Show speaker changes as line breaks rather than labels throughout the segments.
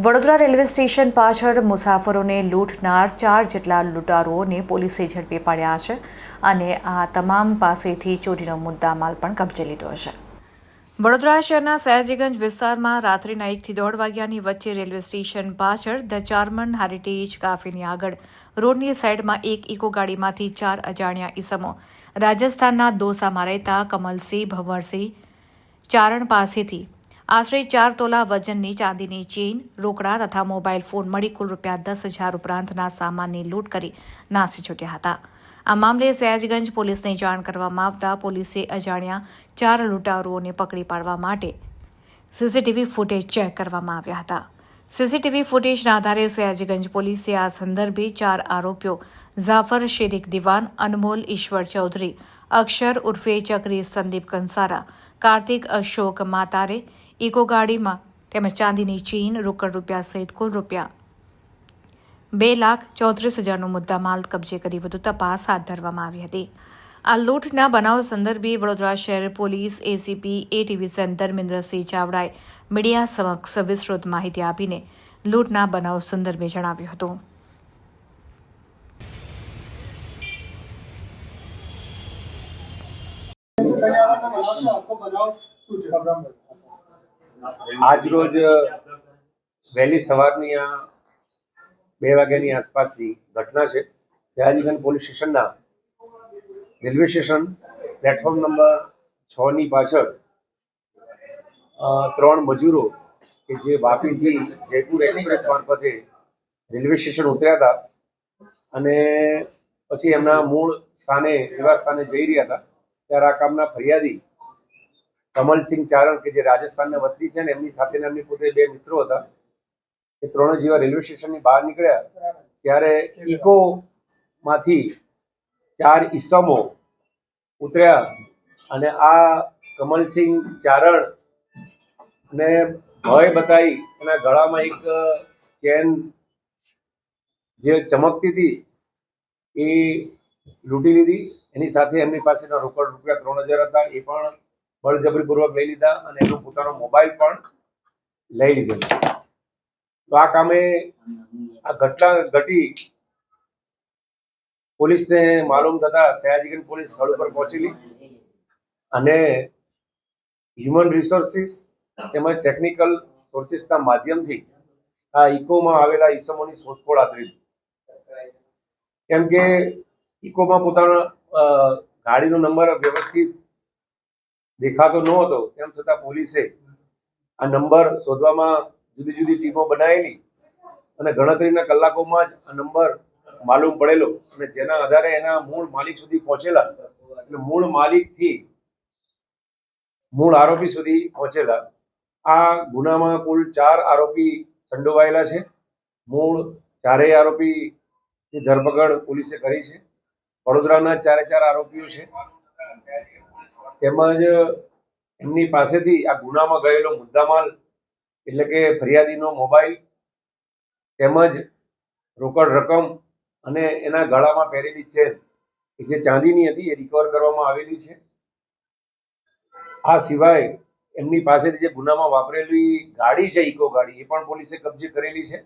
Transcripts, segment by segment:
Vadodara railway station પાછળ મુસાફરોને લૂંટનાર ચાર જેટલા લૂંટારુઓને પોલીસે ઝડપી પાડ્યા છે અને આ તમામ પાસેથી ચોરીનો મુદ્દામાલ પણ કબજે લીધો છે. વડોદરા શહેરના સયાજીગંજ વિસ્તારમાં રાત્રિના એકથી દોઢ વાગ્યાની વચ્ચે રેલવે સ્ટેશન પાછળ ધ ચાર્મન હેરિટેજ કાફેની આગળ રોડની સાઈડમાં એક ઇકો ગાડીમાંથી ચાર અજાણ્યા ઈસમો રાજસ્થાનના દોસામાં રહેતા કમલસિંહ ભવરસિંહ ચારણ પાસેથી આશરે ચાર તોલા વજનની ચાંદીની ચેઇન, રોકડા તથા મોબાઈલ ફોન મળી કુલ રૂપિયા દસ હજાર ઉપરાંતના સામાનની લૂંટ કરી નાસી છૂટ્યા હતા. આ મામલે સયાજગંજ પોલીસને જાણ કરવામાં આવતા પોલીસે અજાણ્યા ચાર લૂંટારૂઓને પકડી પાડવા માટે સીસીટીવી ફૂટેજ ચેક કરવામાં આવ્યા હતા. સીસીટીવી ફૂટેજના આધારે સયાજીગંજ પોલીસે આ સંદર્ભે ચાર આરોપીઓ, ઝાફર શેરીક દિવાન, અનમોલ ઈશ્વર ચૌધરી, અક્ષર ઉર્ફે ચક્રી સંદીપ કંસારા, કાર્તિક અશોક માતારે ઇકો ગાડીમાં તેમજ ચાંદીની ચીન, રોકડ રૂપિયા સહિત કુલ રૂપિયા બે લાખ ચોત્રીસ હજારનો મુદ્દામાલ કબજે કરી વધુ તપાસ હાથ ધરવામાં આવી હતી. આ લૂંટના બનાવ સંદર્ભે વડોદરા શહેર police ACP A division Dharmendrasinh ચાવડાએ મીડિયા સમક્ષ વિસ્તૃત માહિતી આપીને લૂંટના બનાવ સંદર્ભે જણાવ્યું હતું.
આજ રોજ વહેલી સવારની આ બે વાગ્યાની આસપાસની ઘટના છે. સયાજીગંજ પોલીસ સ્ટેશનના રેલવે સ્ટેશન પ્લેટફોર્મ નંબર છ ની પાછળ ત્રણ મજૂરો કે જે વાપીથી જયપુર એક્સપ્રેસ મારફતે રેલવે સ્ટેશન ઉતર્યા હતા અને પછી એમના મૂળ સ્થાને એવા સ્થાને જઈ રહ્યા હતા. ત્યારે આ કામના ફરિયાદી કમલસિંહ ચારણ, કે જે રાજસ્થાનના વતની છે ને, એમની સાથે એમની પોતે બે મિત્રો હતા, એ ત્રણે જેવા રેલવે સ્ટેશનની બહાર નીકળ્યા. ત્યારે ઇકો માંથી ચાર ઈસમો ઉતર્યા અને આ કમલસિંહ ચારણ ને ભય બતાવી એના ગળામાં એક ચેન જે ચમકતી હતી, એ લૂંટી લીધી. એની સાથે એમની પાસેના રોકડ રૂપિયા ત્રણ હજાર હતા. એ પણ બળજબરીપૂર્વક લઈ લીધા અને એનો પોતાનો મોબાઈલ પણ લઈ લીધેલો તો આ કામે આ ઘટના ઘટી. પોલીસને માલુમ થતા સયાજીગંજ પોલીસ સ્થળ ઉપર પહોંચેલી અને હ્યુમન રિસોર્સિસ તેમજ ટેકનિકલ સોર્સિસના માધ્યમથી આ ઇકોમાં આવેલા ઈસમોની શોધખોળ આદરી કેમ કે ઇકોમાં પોતાના ગાડીનો નંબર વ્યવસ્થિત દેખાતો ન હતો, તેમ છતાં પોલીસે આ નંબર શોધવામાં જુદી જુદી ટીમો બનાવેલી અને ગણતરીના કલાકોમાં જ આ નંબર માલુમ પડેલો અને જેના આધારે એના મૂળ માલિક સુધી પહોંચેલા એટલે મૂળ માલિકથી મૂળ આરોપી સુધી પહોંચેલા. આ ગુનામાં કુલ ચાર આરોપી સંડોવાયેલા છે. મૂળ ચારેય આરોપીની ધરપકડ પોલીસે કરી છે. વડોદરાના ચારે ચાર આરોપીઓ છે. તેમજ એમની પાસેથી આ ગુનામાં ગયેલો મુદ્દામાલ, એટલે કે ફરિયાદીનો મોબાઈલ, તેમજ રોકડ રકમ અને એના ગળામાં પહેરેલી ચેન કે જે ચાંદીની હતી એ રિકવર કરવામાં આવેલી છે. આ સિવાય એમની પાસેથી જે ગુનામાં વાપરેલી ગાડી છે, ઇકો ગાડી, એ પણ પોલીસે કબજે કરેલી છે.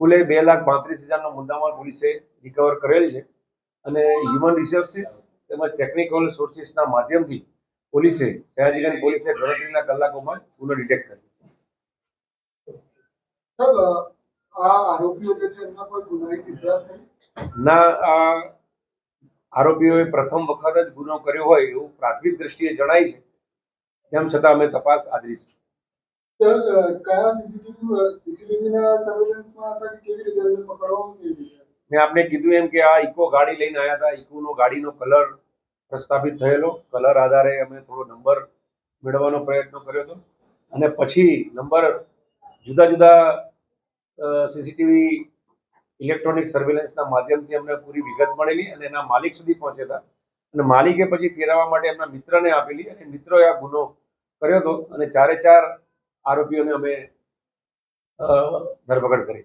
કુલે બે લાખ પાંત્રીસ હજારનો મુદ્દામાલ પોલીસે રિકવર કરેલ છે. અને હ્યુમન રિસોર્સિસ તેમજ ટેકનિકલ સોર્સિસના માધ્યમથી પોલીસે સયાજીગંજ પોલીસે ગણતરીના કલાકોમાં ગુનો ડિટેક્ટ કર્યો
છે.
ના આ આરોપીઓએ પ્રથમ વખત જ ગુનો કર્યો હોય એવું પ્રાથમિક દ્રષ્ટિએ જણાય છે. તેમ છતાં અમે તપાસ આદરીશું
તો કયા સીસીટીવી સીસીટીવી ના સર્વેલન્સમાં હતા કે કેવી રીતે રીતે
મેં આપને કીધું એમ કે આ ઇકો ગાડી લઈને આવ્યા હતા. ઇકોનો ગાડીનો કલર પ્રસ્થાપિત થયેલો. કલર આધારે અમે થોડો નંબર મેળવવાનો પ્રયત્ન કર્યો હતો. અને પછી નંબર જુદા જુદા સીસીટીવી ઇલેક્ટ્રોનિક સર્વેલન્સના માધ્યમથી અમને પૂરી વિગત મળેલી અને એના માલિક સુધી પહોંચેલા અને માલિકે પછી ફેરવવા માટે એમના મિત્રને આપેલી અને મિત્રોએ આ ગુનો કર્યો હતો અને ચારે ચાર આરોપીઓને અમે ધરપકડ કરી.